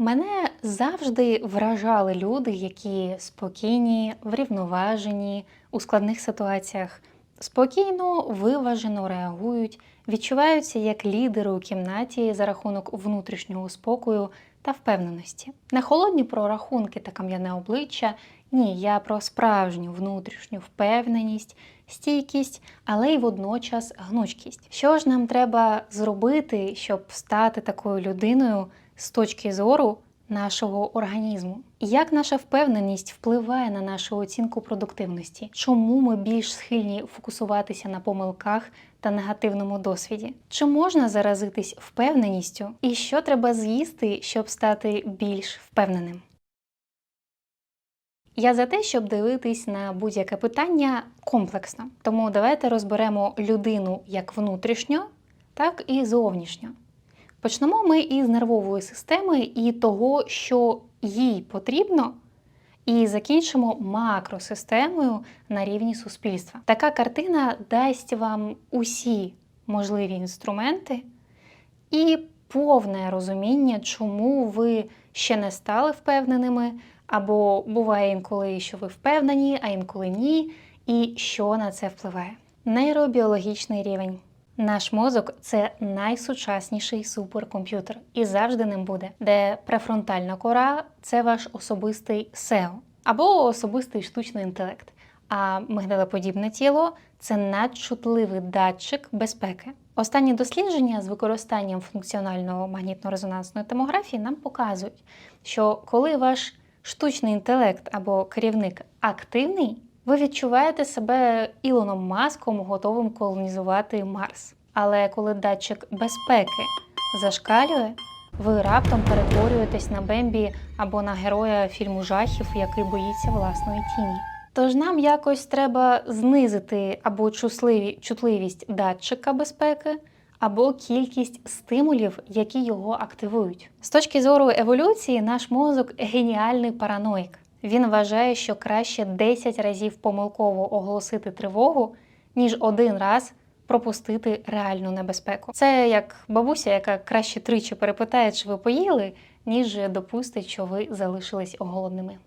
Мене завжди вражали люди, які спокійні, врівноважені у складних ситуаціях, спокійно, виважено реагують, відчуваються як лідери у кімнаті за рахунок внутрішнього спокою та впевненості. Не холодні прорахунки та кам'яне обличчя. Ні, я про справжню внутрішню впевненість, стійкість, але й водночас гнучкість. Що ж нам треба зробити, щоб стати такою людиною з точки зору нашого організму? Як наша впевненість впливає на нашу оцінку продуктивності? Чому ми більш схильні фокусуватися на помилках та негативному досвіді? Чи можна заразитись впевненістю? І що треба з'їсти, щоб стати більш впевненим? Я за те, щоб дивитись на будь-яке питання комплексно. Тому давайте розберемо людину як внутрішньо, так і зовнішньо. Почнемо ми із нервової системи і того, що їй потрібно, і закінчимо макросистемою на рівні суспільства. Така картина дасть вам усі можливі інструменти і повне розуміння, чому ви ще не стали впевненими, або буває інколи, що ви впевнені, а інколи ні, і що на це впливає. Нейробіологічний рівень. Наш мозок це найсучасніший суперкомп'ютер і завжди ним буде, де префронтальна кора це ваш особистий SEO або особистий штучний інтелект. А мигдалеподібне тіло це надчутливий датчик безпеки. Останні дослідження з використанням функціонального магнітно-резонансної томографії нам показують, що коли ваш штучний інтелект або керівник активний, ви відчуваєте себе Ілоном Маском, готовим колонізувати Марс. Але коли датчик безпеки зашкалює, ви раптом перетворюєтесь на Бембі або на героя фільму жахів, який боїться власної тіні. Тож нам якось треба знизити або чутливі, чутливість датчика безпеки, або кількість стимулів, які його активують. З точки зору еволюції, наш мозок геніальний параноїк. Він вважає, що краще 10 разів помилково оголосити тривогу, ніж один раз пропустити реальну небезпеку. Це як бабуся, яка краще тричі перепитає, чи ви поїли, ніж допустить, що ви залишились голодними.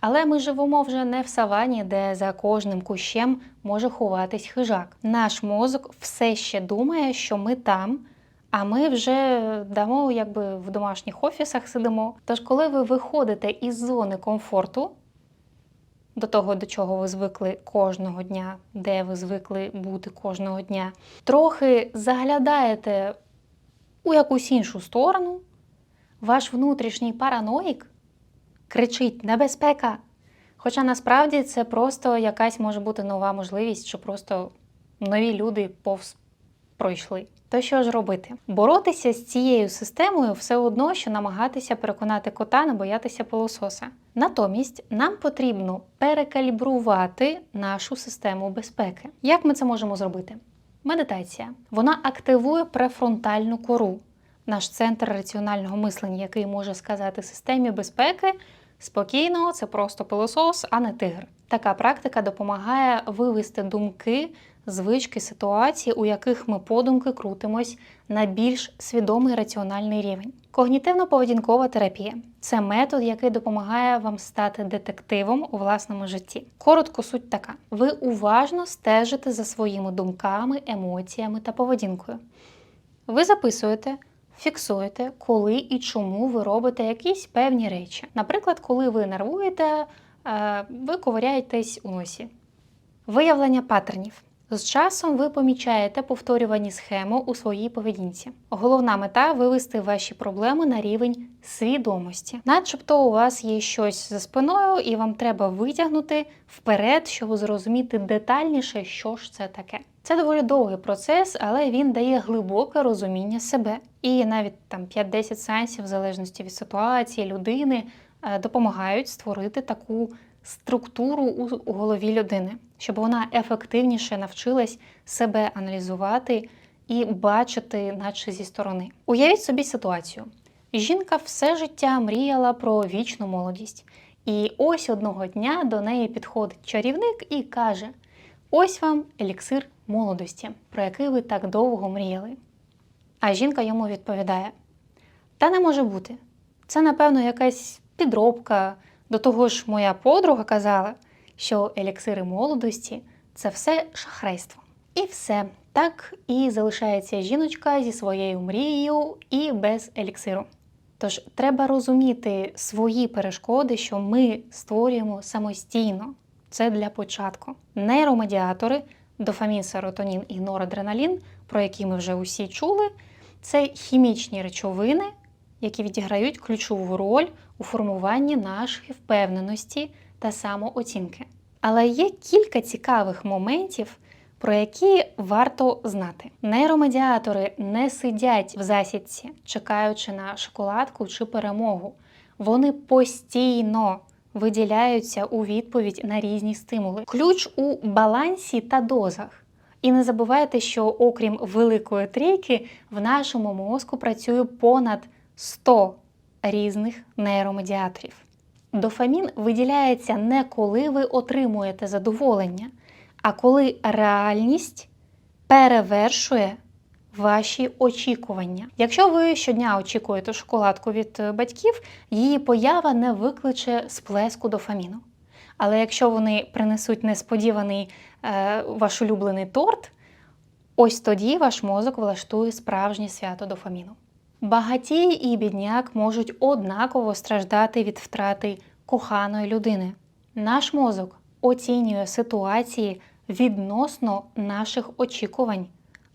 Але ми живемо вже не в савані, де за кожним кущем може ховатись хижак. Наш мозок все ще думає, що ми там, а ми вже дамо якби в домашніх офісах сидимо. Тож, коли ви виходите із зони комфорту, до того, до чого ви звикли кожного дня, де ви звикли бути кожного дня, трохи заглядаєте у якусь іншу сторону, ваш внутрішній параноїк кричить небезпека. Хоча насправді це просто якась може бути нова можливість, що просто нові люди повз пройшли. То що ж робити? Боротися з цією системою все одно, що намагатися переконати кота не боятися пилососа. Натомість нам потрібно перекалібрувати нашу систему безпеки. Як ми це можемо зробити? Медитація. Вона активує префронтальну кору, наш центр раціонального мислення, який може сказати системі безпеки спокійно, це просто пилосос, а не тигр. Така практика допомагає вивести думки, звички, ситуації, у яких ми подумки крутимось на більш свідомий раціональний рівень. Когнітивно-поведінкова терапія це метод, який допомагає вам стати детективом у власному житті. Коротко суть така: ви уважно стежите за своїми думками, емоціями та поведінкою. Ви записуєте. Фіксуєте, коли і чому ви робите якісь певні речі. Наприклад, коли ви нервуєте, е, ви ковиряєтесь у носі. Виявлення паттернів. З часом ви помічаєте повторювані схеми у своїй поведінці. Головна мета вивести ваші проблеми на рівень свідомості, начебто у вас є щось за спиною, і вам треба витягнути вперед, щоб зрозуміти детальніше, що ж це таке. Це доволі довгий процес, але він дає глибоке розуміння себе. І навіть там 5-10 сеансів, в залежності від ситуації, людини, е, допомагають створити таку структуру у голові людини, щоб вона ефективніше навчилась себе аналізувати і бачити, наче зі сторони. Уявіть собі ситуацію: жінка все життя мріяла про вічну молодість, і ось одного дня до неї підходить чарівник і каже: Ось вам еліксир молодості, про який ви так довго мріяли. А жінка йому відповідає: Та не може бути. Це, напевно, якась підробка. До того ж, моя подруга казала, що еліксири молодості це все шахрайство. І все. Так і залишається жіночка зі своєю мрією і без еліксиру. Тож треба розуміти свої перешкоди, що ми створюємо самостійно. Це для початку. Нейромедіатори, дофамін, серотонін і норадреналін, про які ми вже усі чули, це хімічні речовини, які відіграють ключову роль у формуванні нашої впевненості та самооцінки. Але є кілька цікавих моментів, про які варто знати. Нейромедіатори не сидять в засідці, чекаючи на шоколадку чи перемогу. Вони постійно виділяються у відповідь на різні стимули. Ключ у балансі та дозах. І не забувайте, що окрім великої трійки, в нашому мозку працює понад 100 різних нейромедіаторів. Дофамін виділяється не коли ви отримуєте задоволення, а коли реальність перевершує ваші очікування. Якщо ви щодня очікуєте шоколадку від е, батьків, її поява не викличе сплеску дофаміну. Але якщо вони принесуть несподіваний е, ваш улюблений торт, ось тоді ваш мозок влаштує справжнє свято дофаміну. Багатій і бідняк можуть однаково страждати від втрати коханої людини. Наш мозок оцінює ситуації відносно наших очікувань,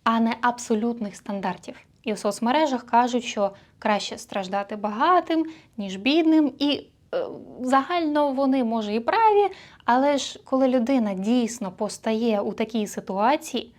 а не абсолютних стандартів. І в соцмережах кажуть, що краще страждати багатим, ніж бідним, і е, загально вони може і праві, але ж коли людина дійсно постає у такій ситуації,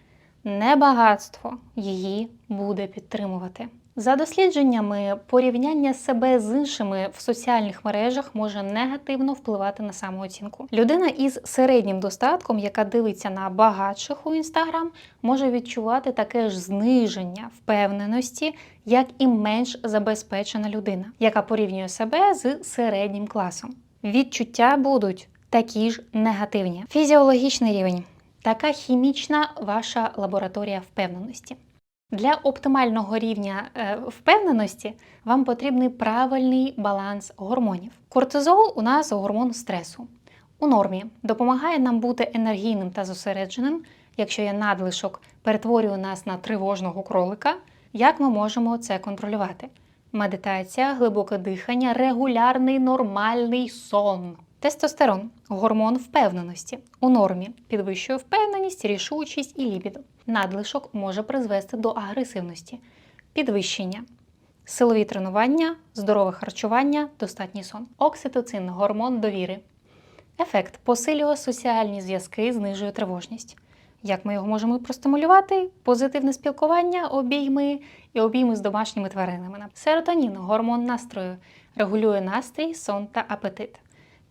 не багатство її буде підтримувати. За дослідженнями, порівняння себе з іншими в соціальних мережах може негативно впливати на самооцінку. Людина із середнім достатком, яка дивиться на багатших у інстаграм, може відчувати таке ж зниження впевненості, як і менш забезпечена людина, яка порівнює себе з середнім класом. Відчуття будуть такі ж негативні. Фізіологічний рівень така хімічна ваша лабораторія впевненості. Для оптимального рівня е, впевненості вам потрібний правильний баланс гормонів. Кортизол у нас гормон стресу. У нормі допомагає нам бути енергійним та зосередженим. Якщо є надлишок, перетворює нас на тривожного кролика. Як ми можемо це контролювати? Медитація, глибоке дихання, регулярний нормальний сон. Тестостерон гормон впевненості. У нормі підвищує впевненість, рішучість і лібідо. Надлишок може призвести до агресивності, підвищення, силові тренування, здорове харчування, достатній сон. Окситоцин гормон довіри. Ефект посилює соціальні зв'язки, знижує тривожність. Як ми його можемо простимулювати? Позитивне спілкування, обійми і обійми з домашніми тваринами. Серотонін гормон настрою, регулює настрій, сон та апетит.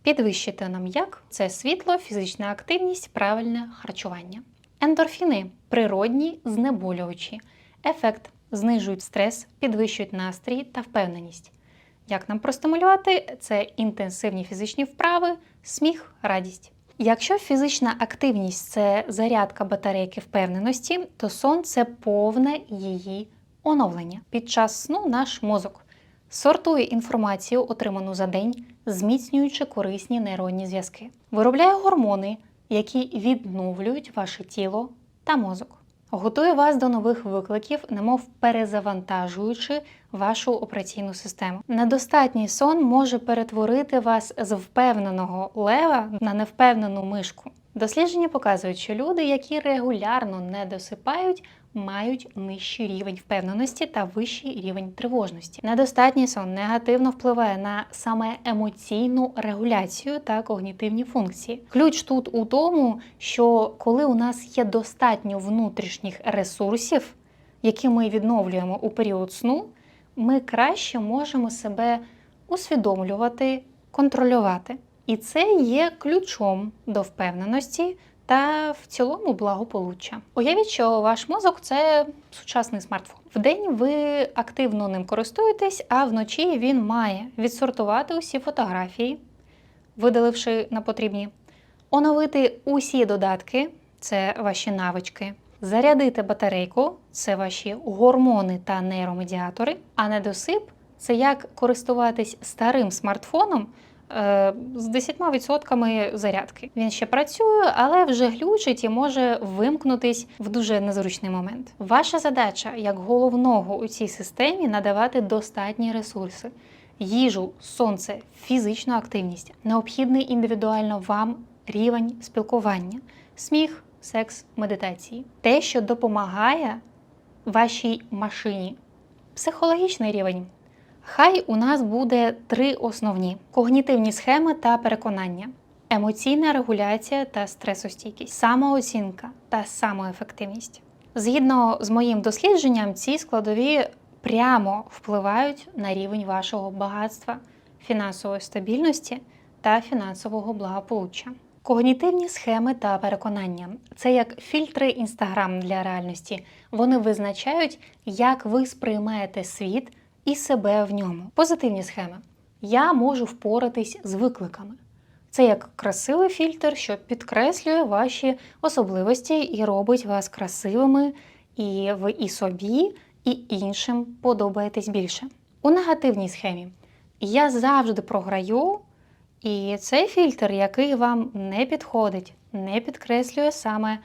Підвищити нам як це світло, фізична активність, правильне харчування. Ендорфіни природні, знеболюючі. Ефект знижують стрес, підвищують настрій та впевненість. Як нам простимулювати? Це інтенсивні фізичні вправи, сміх, радість. Якщо фізична активність це зарядка батарейки впевненості, то сон це повне її оновлення. Під час сну наш мозок сортує інформацію, отриману за день, зміцнюючи корисні нейронні зв'язки, виробляє гормони, які відновлюють ваше тіло та мозок. Готує вас до нових викликів, немов перезавантажуючи вашу операційну систему. Недостатній сон може перетворити вас з впевненого лева на невпевнену мишку. Дослідження показують, що люди, які регулярно не досипають, мають нижчий рівень впевненості та вищий рівень тривожності. Недостатній сон негативно впливає на саме емоційну регуляцію та когнітивні функції. Ключ тут у тому, що коли у нас є достатньо внутрішніх ресурсів, які ми відновлюємо у період сну, ми краще можемо себе усвідомлювати, контролювати. І це є ключом до впевненості та в цілому благополуччя. Уявіть, що ваш мозок це сучасний смартфон. Вдень ви активно ним користуєтесь, а вночі він має відсортувати усі фотографії, видаливши на потрібні, оновити усі додатки це ваші навички, зарядити батарейку це ваші гормони та нейромедіатори, а недосип Це як користуватись старим смартфоном з 10% зарядки. Він ще працює, але вже глючить і може вимкнутись в дуже незручний момент. Ваша задача як головного у цій системі надавати достатні ресурси. Їжу, сонце, фізичну активність, необхідний індивідуально вам рівень спілкування, сміх, секс, медитації. Те, що допомагає вашій машині. Психологічний рівень. Хай у нас буде три основні: когнітивні схеми та переконання, емоційна регуляція та стресостійкість, самооцінка та самоефективність. Згідно з моїм дослідженням, ці складові прямо впливають на рівень вашого багатства, фінансової стабільності та фінансового благополуччя. Когнітивні схеми та переконання це як фільтри Інстаграм для реальності. Вони визначають, як ви сприймаєте світ і себе в ньому. Позитивні схеми. Я можу впоратись з викликами. Це як красивий фільтр, що підкреслює ваші особливості і робить вас красивими, і ви і собі, і іншим подобаєтесь більше. У негативній схемі я завжди програю, і цей фільтр, який вам не підходить, не підкреслює саме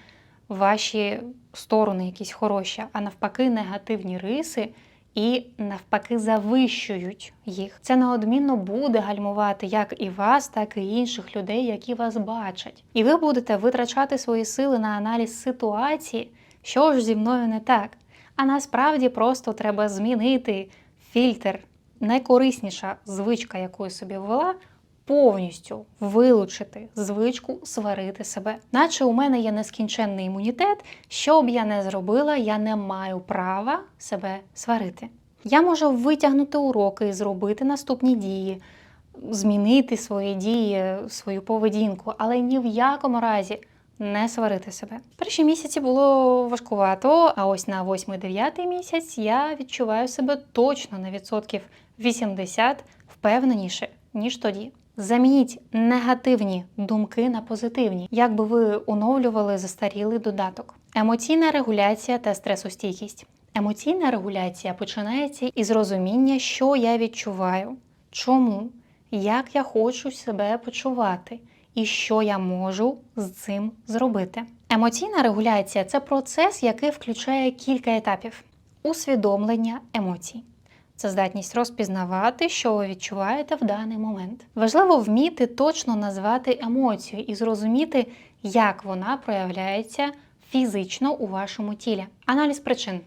ваші сторони, якісь хороші, а навпаки, негативні риси. І навпаки завищують їх. Це неодмінно буде гальмувати як і вас, так і інших людей, які вас бачать. І ви будете витрачати свої сили на аналіз ситуації, що ж зі мною не так. А насправді просто треба змінити фільтр. Найкорисніша звичка, яку я собі ввела, повністю вилучити звичку сварити себе. Наче у мене є нескінченний імунітет, що б я не зробила, я не маю права себе сварити. Я можу витягнути уроки і зробити наступні дії, змінити свої дії, свою поведінку, але ні в якому разі не сварити себе. Перші місяці було важкувато, а ось на 8-9 місяць я відчуваю себе точно на відсотків 80 впевненіше, ніж тоді. Замініть негативні думки на позитивні, як би ви оновлювали застарілий додаток. Емоційна регуляція та стресостійкість. Емоційна регуляція починається із розуміння, що я відчуваю, чому, як я хочу себе почувати і що я можу з цим зробити. Емоційна регуляція це процес, який включає кілька етапів: усвідомлення емоцій. Це здатність розпізнавати, що ви відчуваєте в даний момент. Важливо вміти точно назвати емоцію і зрозуміти, як вона проявляється фізично у вашому тілі. Аналіз причин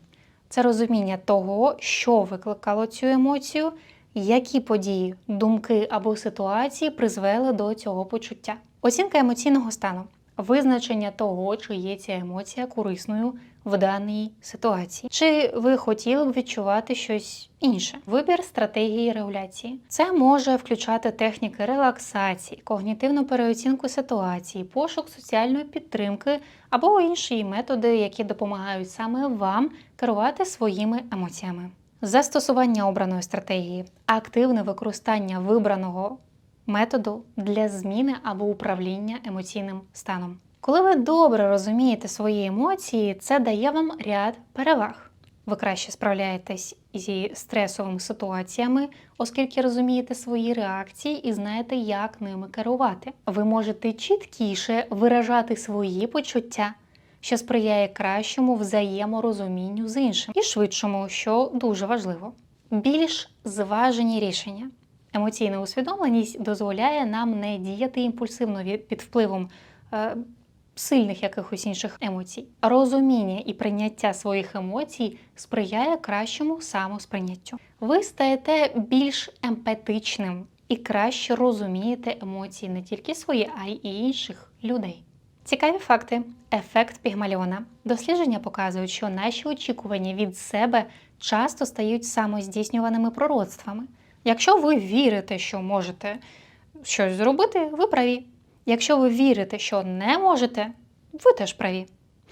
це розуміння того, що викликало цю емоцію, які події, думки або ситуації призвели до цього почуття. Оцінка емоційного стану. Визначення того, чи є ця емоція корисною в даній ситуації, чи ви хотіли б відчувати щось інше. Вибір стратегії регуляції. Це може включати техніки релаксації, когнітивну переоцінку ситуації, пошук соціальної підтримки або інші методи, які допомагають саме вам керувати своїми емоціями. Застосування обраної стратегії, активне використання вибраного методу для зміни або управління емоційним станом. Коли ви добре розумієте свої емоції, це дає вам ряд переваг. Ви краще справляєтесь зі стресовими ситуаціями, оскільки розумієте свої реакції і знаєте, як ними керувати. Ви можете чіткіше виражати свої почуття, що сприяє кращому взаєморозумінню з іншим і швидшому, що дуже важливо. Більш зважені рішення. Емоційна усвідомленість дозволяє нам не діяти імпульсивно під впливом е, сильних якихось інших емоцій. Розуміння і прийняття своїх емоцій сприяє кращому самосприйняттю. Ви стаєте більш емпатичним і краще розумієте емоції не тільки свої, а й інших людей. Цікаві факти. Ефект Пігмаліона. Дослідження показують, що наші очікування від себе часто стають самоздійснюваними пророцтвами. Якщо ви вірите, що можете щось зробити, ви праві. Якщо ви вірите, що не можете, ви теж праві.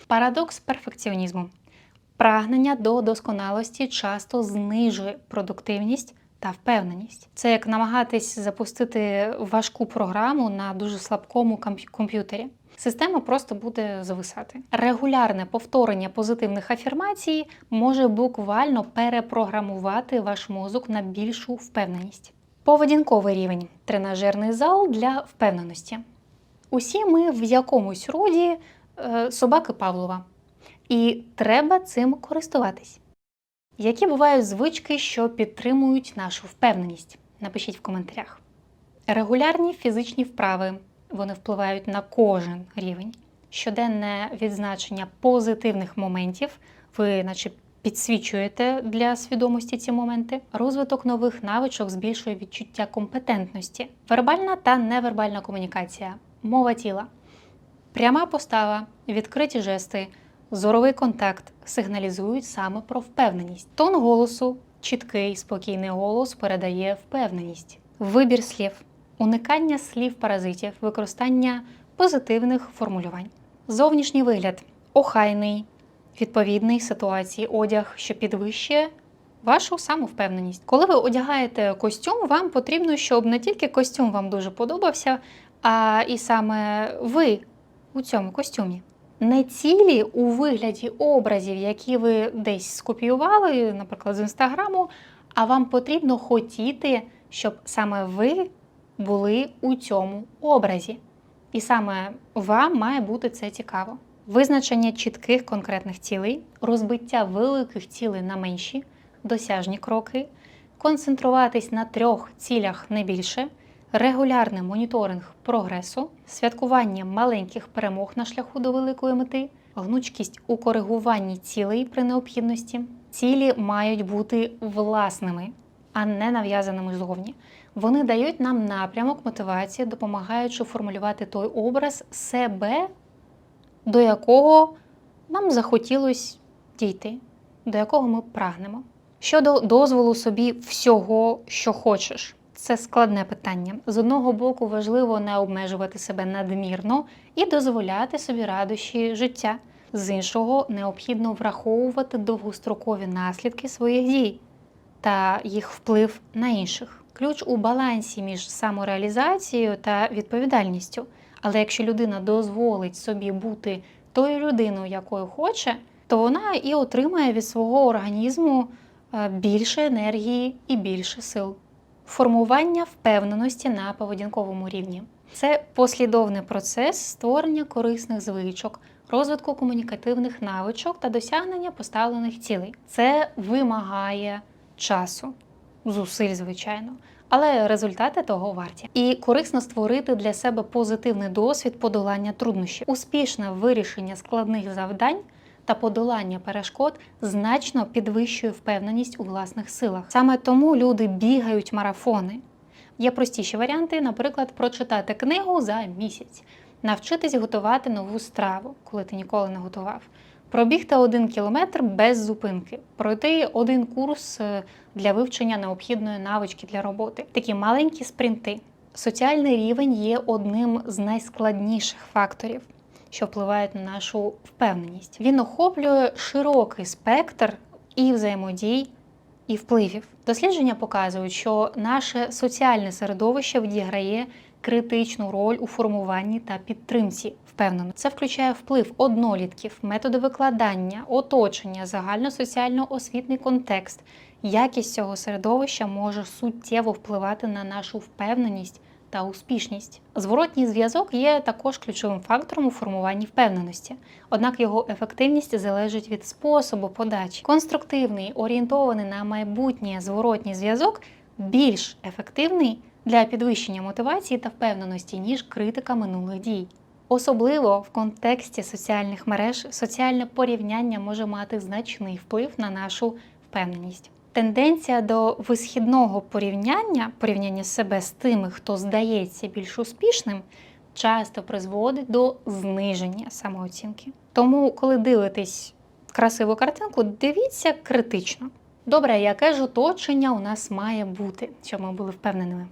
Парадокс перфекціонізму. Прагнення до досконалості часто знижує продуктивність та впевненість. Це як намагатись запустити важку програму на дуже слабкому комп'ютері. Система просто буде зависати. Регулярне повторення позитивних афірмацій може буквально перепрограмувати ваш мозок на більшу впевненість. Поведінковий рівень тренажерний зал для впевненості. Усі ми в якомусь роді е, собаки Павлова, і треба цим користуватись. Які бувають звички, що підтримують нашу впевненість? Напишіть в коментарях. Регулярні фізичні вправи вони впливають на кожен рівень. Щоденне відзначення позитивних моментів, ви, наче підсвічуєте для свідомості ці моменти. Розвиток нових навичок збільшує відчуття компетентності, вербальна та невербальна комунікація, мова тіла, пряма постава, відкриті жести, зоровий контакт сигналізують саме про впевненість. Тон голосу, чіткий, спокійний голос передає впевненість. Вибір слів, уникання слів паразитів, використання позитивних формулювань. Зовнішній вигляд охайний, відповідний ситуації одяг, що підвищує вашу самовпевненість. Коли ви одягаєте костюм, вам потрібно, щоб не тільки костюм вам дуже подобався, а і саме ви у цьому костюмі. Не цілі у вигляді образів, які ви десь скопіювали, наприклад, з інстаграму, а вам потрібно хотіти, щоб саме ви були у цьому образі. І саме вам має бути це цікаво. Визначення чітких конкретних цілей, розбиття великих цілей на менші, досяжні кроки, концентруватись на трьох цілях не більше, регулярний моніторинг прогресу, святкування маленьких перемог на шляху до великої мети, гнучкість у коригуванні цілей при необхідності. Цілі мають бути власними, а не нав'язаними зовні. Вони дають нам напрямок мотивації, допомагаючи формулювати той образ себе, до якого нам захотілось дійти, до якого ми прагнемо. Щодо дозволу собі всього, що хочеш, це складне питання. З одного боку, важливо не обмежувати себе надмірно і дозволяти собі радощі життя. З іншого, необхідно враховувати довгострокові наслідки своїх дій та їх вплив на інших. Ключ у балансі між самореалізацією та відповідальністю. Але якщо людина дозволить собі бути тою людиною, якою хоче, то вона і отримає від свого організму е, більше енергії і більше сил. Формування впевненості на поведінковому рівні це послідовний процес створення корисних звичок, розвитку комунікативних навичок та досягнення поставлених цілей. Це вимагає часу, зусиль, звичайно, але результати того варті. І корисно створити для себе позитивний досвід подолання труднощів, успішне вирішення складних завдань. Та подолання перешкод значно підвищує впевненість у власних силах. Саме тому люди бігають марафони. Є простіші варіанти, наприклад, прочитати книгу за місяць, навчитись готувати нову страву, коли ти ніколи не готував, пробігти один кілометр без зупинки, пройти один курс е, для вивчення необхідної навички для роботи. Такі маленькі спринти. Соціальний рівень є одним з найскладніших факторів, що впливають на нашу впевненість. Він охоплює широкий спектр і взаємодій, і впливів. Дослідження показують, що наше соціальне середовище відіграє критичну роль у формуванні та підтримці впевнено. Це включає вплив однолітків, методи викладання, оточення, загальносоціально-освітний контекст. Якість цього середовища може суттєво впливати на нашу впевненість та успішність. Зворотній зв'язок є також ключовим фактором у формуванні впевненості, однак його ефективність залежить від способу подачі. Конструктивний, орієнтований на майбутнє зворотній зв'язок більш ефективний для підвищення мотивації та впевненості, ніж критика минулих дій. Особливо в контексті соціальних мереж соціальне порівняння може мати значний вплив на нашу впевненість. Тенденція до висхідного порівняння, порівняння себе з тими, хто здається більш успішним, часто призводить до зниження самооцінки. Тому, коли дивитесь красиву картинку, дивіться критично. Добре, яке ж оточення у нас має бути, щоб ми були впевненими?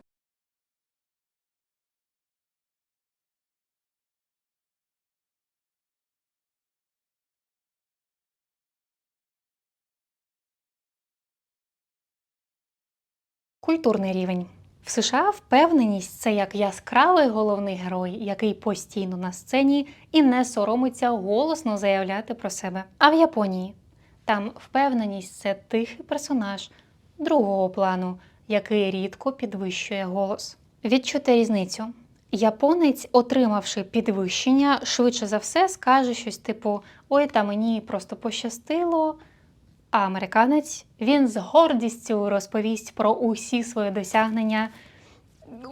Культурний рівень. В США впевненість це як яскравий головний герой, який постійно на сцені і не соромиться голосно заявляти про себе. А в Японії там впевненість це тихий персонаж другого плану, який рідко підвищує голос. Відчути різницю. Японець, отримавши підвищення, швидше за все скаже щось типу: Ой, та мені просто пощастило. А американець він з гордістю розповість про усі свої досягнення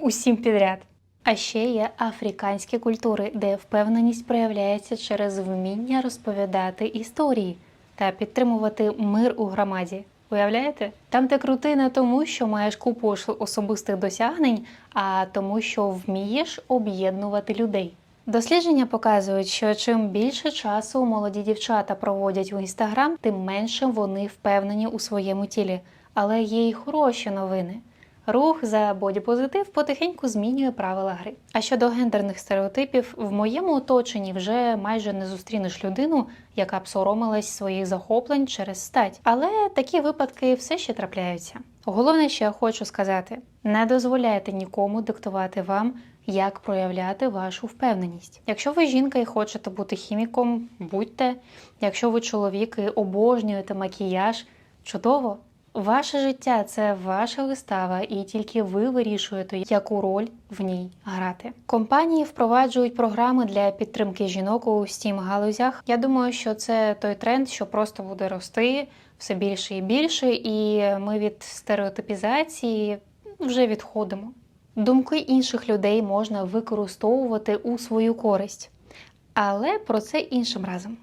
усім підряд. А ще є африканські культури, де впевненість проявляється через вміння розповідати історії та підтримувати мир у громаді. Уявляєте? Там ти крутий не тому, що маєш купу особистих досягнень, а тому, що вмієш об'єднувати людей. Дослідження показують, що чим більше часу молоді дівчата проводять у інстаграм, тим менше вони впевнені у своєму тілі. Але є й хороші новини. Рух за бодіпозитив потихеньку змінює правила гри. А щодо гендерних стереотипів, в моєму оточенні вже майже не зустрінеш людину, яка б соромилась своїх захоплень через стать. Але такі випадки все ще трапляються. Головне, що я хочу сказати: не дозволяйте нікому диктувати вам, як проявляти вашу впевненість. Якщо ви жінка і хочете бути хіміком, будьте. Якщо ви чоловік і обожнюєте макіяж, чудово. Ваше життя це ваша вистава, і тільки ви вирішуєте, яку роль в ній грати. Компанії впроваджують програми для підтримки жінок у стім галузях. Я думаю, що це той тренд, що просто буде рости все більше і більше, і ми від стереотипізації вже відходимо. Думки інших людей можна використовувати у свою користь, але про це іншим разом.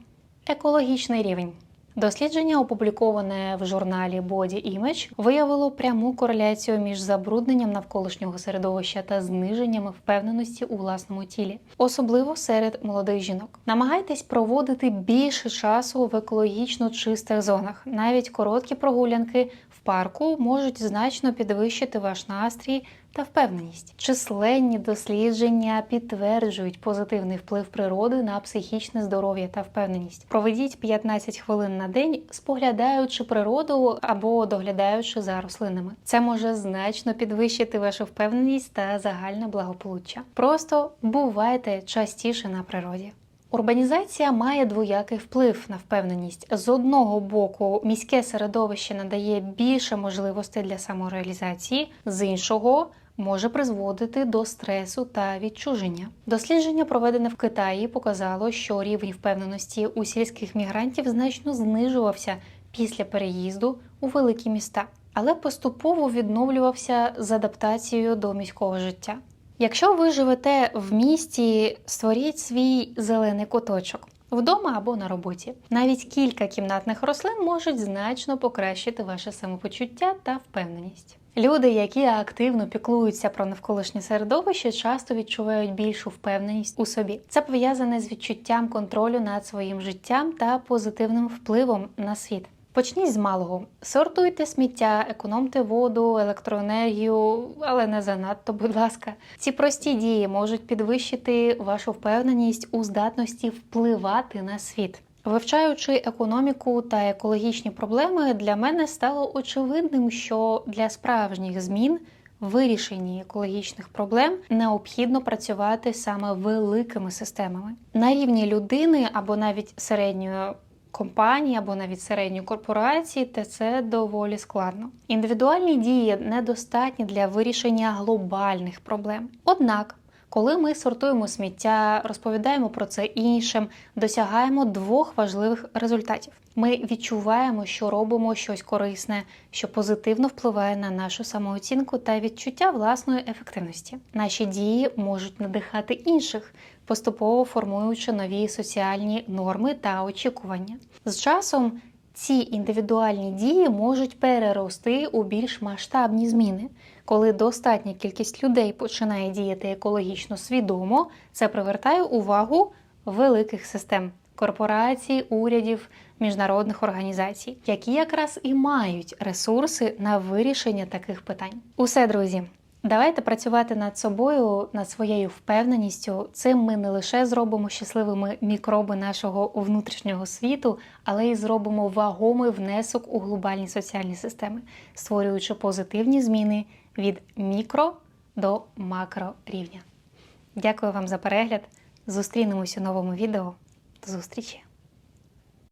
Екологічний рівень. Дослідження, опубліковане в журналі Body Image, виявило пряму кореляцію між забрудненням навколишнього середовища та зниженням впевненості у власному тілі, особливо серед молодих жінок. Намагайтесь проводити більше часу в екологічно чистих зонах. Навіть короткі прогулянки в парку можуть значно підвищити ваш настрій та впевненість. Численні дослідження підтверджують позитивний вплив природи на психічне здоров'я та впевненість. Проведіть 15 хвилин на день, споглядаючи природу або доглядаючи за рослинами. Це може значно підвищити вашу впевненість та загальне благополуччя. Просто бувайте частіше на природі. Урбанізація має двоякий вплив на впевненість. З одного боку, міське середовище надає більше можливостей для самореалізації, з іншого може призводити до стресу та відчуження. Дослідження, проведене в Китаї, показало, що рівень впевненості у сільських мігрантів значно знижувався після переїзду у великі міста, але поступово відновлювався з адаптацією до міського життя. Якщо ви живете в місті, створіть свій зелений куточок вдома або на роботі. Навіть кілька кімнатних рослин можуть значно покращити ваше самопочуття та впевненість. Люди, які активно піклуються про навколишнє середовище, часто відчувають більшу впевненість у собі. Це пов'язане з відчуттям контролю над своїм життям та позитивним впливом на світ. Почніть з малого. Сортуйте сміття, економте воду, електроенергію, але не занадто, будь ласка. Ці прості дії можуть підвищити вашу впевненість у здатності впливати на світ. Вивчаючи економіку та екологічні проблеми, для мене стало очевидним, що для справжніх змін вирішенні екологічних проблем необхідно працювати саме великими системами на рівні людини або навіть середньої компанії або навіть середньої корпорації, та це доволі складно. Індивідуальні дії недостатні для вирішення глобальних проблем. Однак, коли ми сортуємо сміття, розповідаємо про це іншим, досягаємо двох важливих результатів. Ми відчуваємо, що робимо щось корисне, що позитивно впливає на нашу самооцінку та відчуття власної ефективності. Наші дії можуть надихати інших, поступово формуючи нові соціальні норми та очікування. З часом ці індивідуальні дії можуть перерости у більш масштабні зміни. Коли достатня кількість людей починає діяти екологічно свідомо, це привертає увагу великих систем корпорацій, урядів, міжнародних організацій, які якраз і мають ресурси на вирішення таких питань. Усе, друзі. Давайте працювати над собою, над своєю впевненістю. Цим ми не лише зробимо щасливими мікроби нашого внутрішнього світу, але й зробимо вагомий внесок у глобальні соціальні системи, створюючи позитивні зміни від мікро до макро рівня. Дякую вам за перегляд. Зустрінемось у новому відео. До зустрічі!